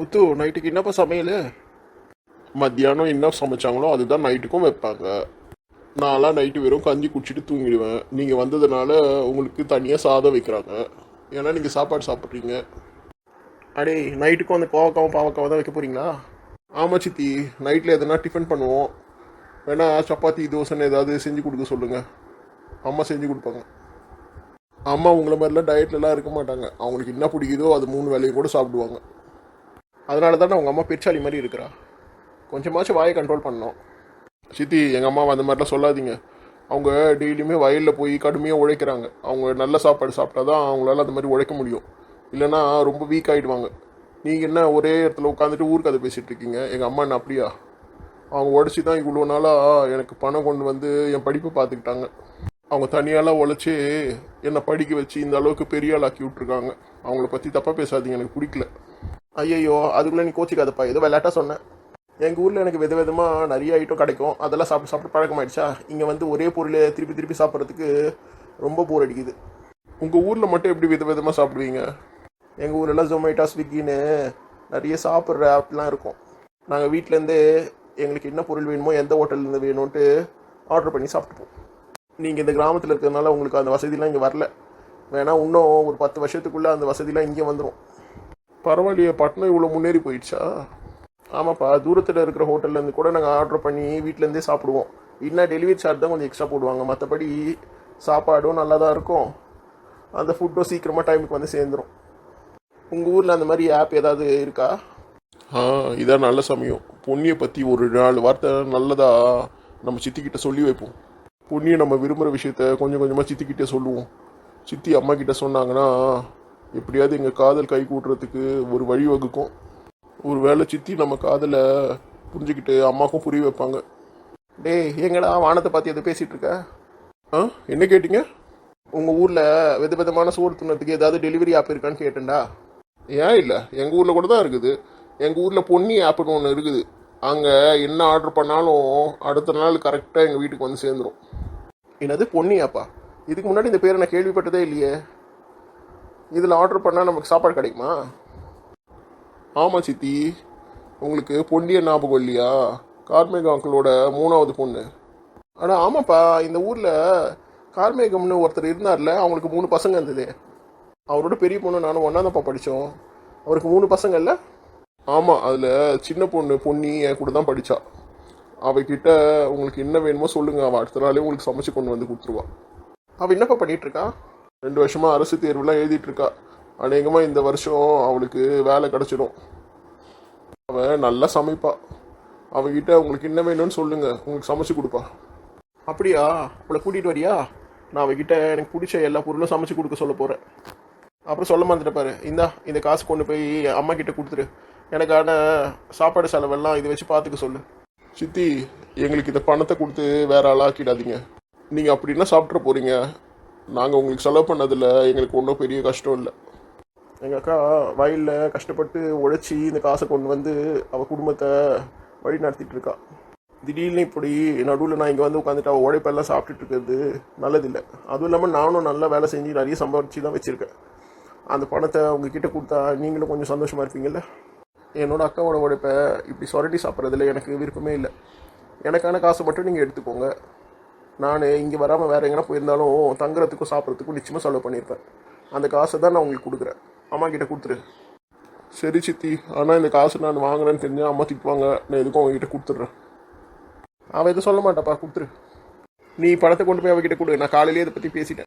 முத்து நைட்டுக்கு என்னப்பா சமையல்? மத்தியானம் என்ன சமைச்சாங்களோ அதுதான் நைட்டுக்கும் வைப்பாங்க. நான்லாம் நைட்டு வெறும் கஞ்சி குடிச்சிட்டு தூங்கிடுவேன். நீங்கள் வந்ததுனால உங்களுக்கு தனியாக சாதம் வைக்கிறாங்க. ஏன்னா நீங்கள் சாப்பாடு சாப்பிட்றீங்க. அடே நைட்டுக்கும் அந்த கோவக்காவும் பாவக்காவும் தான் வைக்க போகிறீங்களா ஆமாம் சித்தி. நைட்டில் எதனா டிஃபன் பண்ணுவோம். வேணா சப்பாத்தி தோசைன்னு ஏதாவது செஞ்சு கொடுக்க சொல்லுங்கள் அம்மா செஞ்சு கொடுப்பாங்க. அம்மா உங்களை மாதிரிலாம் டயட்லலாம் இருக்க மாட்டாங்க. அவங்களுக்கு என்ன பிடிக்குதோ அது மூணு வேலையும் கூட சாப்பிடுவாங்க. அதனால தானே உங்கள் அம்மா பெருச்சாளி மாதிரி இருக்கிறா? கொஞ்சமாச்சும் வாயை கண்ட்ரோல் பண்ணோம் சித்தி எங்கள் அம்மா அந்த மாதிரிலாம் சொல்லாதீங்க. அவங்க டெய்லியுமே வயலில் போய் கடுமையாக உழைக்கிறாங்க. அவங்க நல்ல சாப்பாடு சாப்பிட்டா தான் அவங்களால அந்த மாதிரி உழைக்க முடியும். இல்லைன்னா ரொம்ப வீக் ஆகிடுவாங்க நீங்கள் என்ன ஒரே இடத்துல உட்காந்துட்டு ஊருக்கு அதை பேசிகிட்டு இருக்கீங்க? எங்கள் அம்மா என்ன அப்படியா? அவங்க உடச்சி தான் இவ்வளோ நாளாக எனக்கு பணம் கொண்டு வந்து என் படிப்பை பார்த்துக்கிட்டாங்க. அவங்க தனியாலாம் உழைச்சி என்னை படிக்க வச்சு இந்த அளவுக்கு பெரிய ஆளாக்கி விட்ருக்காங்க அவங்கள பற்றி தப்பாக பேசாதீங்க எனக்கு பிடிக்கல. ஐயையோ அதுக்குள்ளே நீ கோச்சிக்காதப்பா ஏதோ விளையாட்டா சொன்னேன் எங்கள் ஊரில் எனக்கு வித விதமாக நிறைய ஐட்டம் கிடைக்கும். அதெல்லாம் சாப்பிட்டு சாப்பிட்டு பழக்கமாயிடுச்சா? இங்கே வந்து ஒரே பொருளை திருப்பி திருப்பி சாப்பிட்றதுக்கு ரொம்ப போர் அடிக்குது. உங்கள் ஊரில் மட்டும் எப்படி வித விதமாக சாப்பிடுவீங்க? எங்கள் ஊரெல்லாம் ஜொமேட்டோ ஸ்விக்கின்னு நிறைய சாப்பிட்ற ஆப்லாம் இருக்கும். நாங்கள் வீட்டிலேருந்தே எங்களுக்கு என்ன பொருள் வேணுமோ எந்த ஹோட்டல்லேருந்து வேணும்ன்ட்டு ஆர்டர் பண்ணி சாப்பிட்டுப்போம். நீங்கள் இந்த கிராமத்தில் இருக்கிறதுனால உங்களுக்கு அந்த வசதிலாம் இங்கே வரல. வேணால் இன்னும் ஒரு பத்து வருஷத்துக்குள்ளே அந்த வசதிலாம் இங்கே வந்துடும் பரவாயில்லையே பட்னம் இவ்வளோ முன்னேறி போயிடுச்சா? ஆமாப்பா தூரத்தில் இருக்கிற ஹோட்டல்லேருந்து கூட நாங்கள் ஆர்டர் பண்ணி வீட்டிலேருந்தே சாப்பிடுவோம். இன்னும் டெலிவரி சார்ஜ் தான் கொஞ்சம் எக்ஸ்ட்ரா போடுவாங்க. மற்றபடி சாப்பாடும் நல்லா தான் இருக்கும். அந்த ஃபுட்டும் சீக்கிரமாக டைமுக்கு வந்து சேர்ந்துடும் உங்கள் ஊரில் அந்த மாதிரி ஆப் ஏதாவது இருக்கா? ஆ இதான் நல்ல சமயம். பொன்னியை பற்றி ஒரு நாலு வார்த்தை நல்லதாக நம்ம சித்திக்கிட்ட சொல்லி வைப்போம். பொன்னியை நம்ம விரும்புகிற விஷயத்த கொஞ்சம் கொஞ்சமாக சித்திக்கிட்டே சொல்லுவோம். சித்தி அம்மா கிட்ட சொன்னாங்கன்னா எப்படியாவது எங்கள் காதல் கை கூட்டுறதுக்கு ஒரு வழி வகுக்கும். ஒரு வேளை சித்தி நம்ம காதலை புரிஞ்சுக்கிட்டு அம்மாவுக்கும் புரிய வைப்பாங்க. டேய் எங்கடா வானத்தை பார்த்து எதை பேசிகிட்டு இருக்க? ஆ என்ன கேட்டிங்க? உங்கள் ஊரில் வித விதமான சோறு துண்ணத்துக்கு ஏதாவது டெலிவரி ஆப் இருக்கான்னு கேட்டேன்டா. ஏன் இல்லை? எங்கள் ஊரில் கூட தான் இருக்குது. எங்கள் ஊரில் பொன்னி ஆப்னு ஒன்று இருக்குது. அங்கே என்ன ஆர்டர் பண்ணாலும் அடுத்த நாள் கரெக்டாக எங்கள் வீட்டுக்கு வந்து சேர்ந்துடும் என்னது பொன்னி ஆப்பா இதுக்கு முன்னாடி இந்த பேரை நான் கேள்விப்பட்டதே இல்லையே. இதில் ஆர்டர் பண்ணால் நமக்கு சாப்பாடு கிடைக்குமா? ஆமாம் சித்தி. உங்களுக்கு பொன்னிய ஞாபகம் இல்லையா? கார்மேக அங்கிளோட மூணாவது பொண்ணு. ஆனால் ஆமாப்பா. இந்த ஊரில் கார்மேகம்னு ஒருத்தர் இருந்தார்ல அவங்களுக்கு மூணு பசங்க இருந்தது. அவரோட பெரிய பொண்ணு நானும் ஒன்றாந்தப்பா படித்தோம். அவருக்கு மூணு பசங்க இல்லை? ஆமாம் அதில் சின்ன பொண்ணு பொன்னி என் கூட தான் படித்தா. அவகிட்ட உங்களுக்கு என்ன வேணுமோ சொல்லுங்கள் அவள் அடுத்த நாளே உங்களுக்கு சமைச்சு கொண்டு வந்து கொடுத்துருவா. அவள் என்னப்பா பண்ணிகிட்ருக்கா ரெண்டு வருஷமாக அரசு தேர்வுலாம் எழுதிட்டுருக்கா. அநேகமாக இந்த வருஷம் அவளுக்கு வேலை கிடச்சிடும் அவன் நல்லா சமைப்பா. அவகிட்ட உங்களுக்கு என்ன வேணும்னு சொல்லுங்கள் உங்களுக்கு சமைச்சு கொடுப்பா. அப்படியா? அவளை கூட்டிகிட்டு வரியா? நான் அவகிட்ட எனக்கு பிடிச்ச எல்லா பொருளும் சமைச்சு கொடுக்க சொல்ல போகிறேன் அப்புறம் சொல்ல மாட்டேன் இந்தா இந்த காசு கொண்டு போய் அம்மா கிட்ட கொடுத்துரு. எனக்கான சாப்பாடு செலவெல்லாம் இதை வச்சு பார்த்துக்க சொல்லு. சித்தி எங்களுக்கு இந்த பணத்தை கொடுத்து வேற ஆளாக்கிடாதீங்க நீங்கள் அப்படின்னா சாப்பிட்ற போகிறீங்க நாங்கள் உங்களுக்கு செலவு பண்ணதில் எங்களுக்கு ஒன்றும் பெரிய கஷ்டம் இல்லை. எங்கள் அக்கா வயலில் கஷ்டப்பட்டு உழைச்சி இந்த காசை கொண்டு வந்து அவள் குடும்பத்தை வழி நடத்திட்டு இருக்கா. திடீர்னு இப்படி நடுவில் நான் இங்கே வந்து உட்காந்துட்டு அவள் உழைப்பெல்லாம் சாப்பிட்டுட்டு இருக்கிறது நல்லதில்லை. அதுவும் இல்லாமல் நானும் நல்லா வேலை செஞ்சு நிறைய சம்பாதிச்சு தான் வச்சுருக்கேன். அந்த பணத்தை உங்ககிட்ட கொடுத்தா நீங்களும் கொஞ்சம் சந்தோஷமாக இருப்பீங்கல்ல? என்னோடய அக்காவோட உழைப்பை இப்படி சொரட்டி சாப்பிட்றதுல எனக்கு விருப்பமே இல்லை. எனக்கான காசை மட்டும் நீங்கள் எடுத்துக்கோங்க. நான் இங்கே வராமல் வேறு எங்கன்னா போயிருந்தாலும் தங்குறதுக்கும் சாப்பிட்றதுக்கும் நிச்சயமாக செலவு பண்ணியிருப்பேன். அந்த காசை தான் நான் உங்களுக்கு கொடுக்குறேன். அம்மா கிட்டே கொடுத்துரு. சரி சித்தி ஆனால் இந்த காசு நான் வாங்குறேன்னு தெரிஞ்சால் அம்மா திட்டுவாங்க. நான் எதுக்கும் அவங்ககிட்ட கொடுத்துட்றேன். அவள் எதுவும் சொல்ல மாட்டாப்பா கொடுத்துரு. நீ பணத்தை கொண்டு போய் அவகிட்ட கொடு. நான் காலையிலேயே இதை பற்றி பேசிட்டேன்.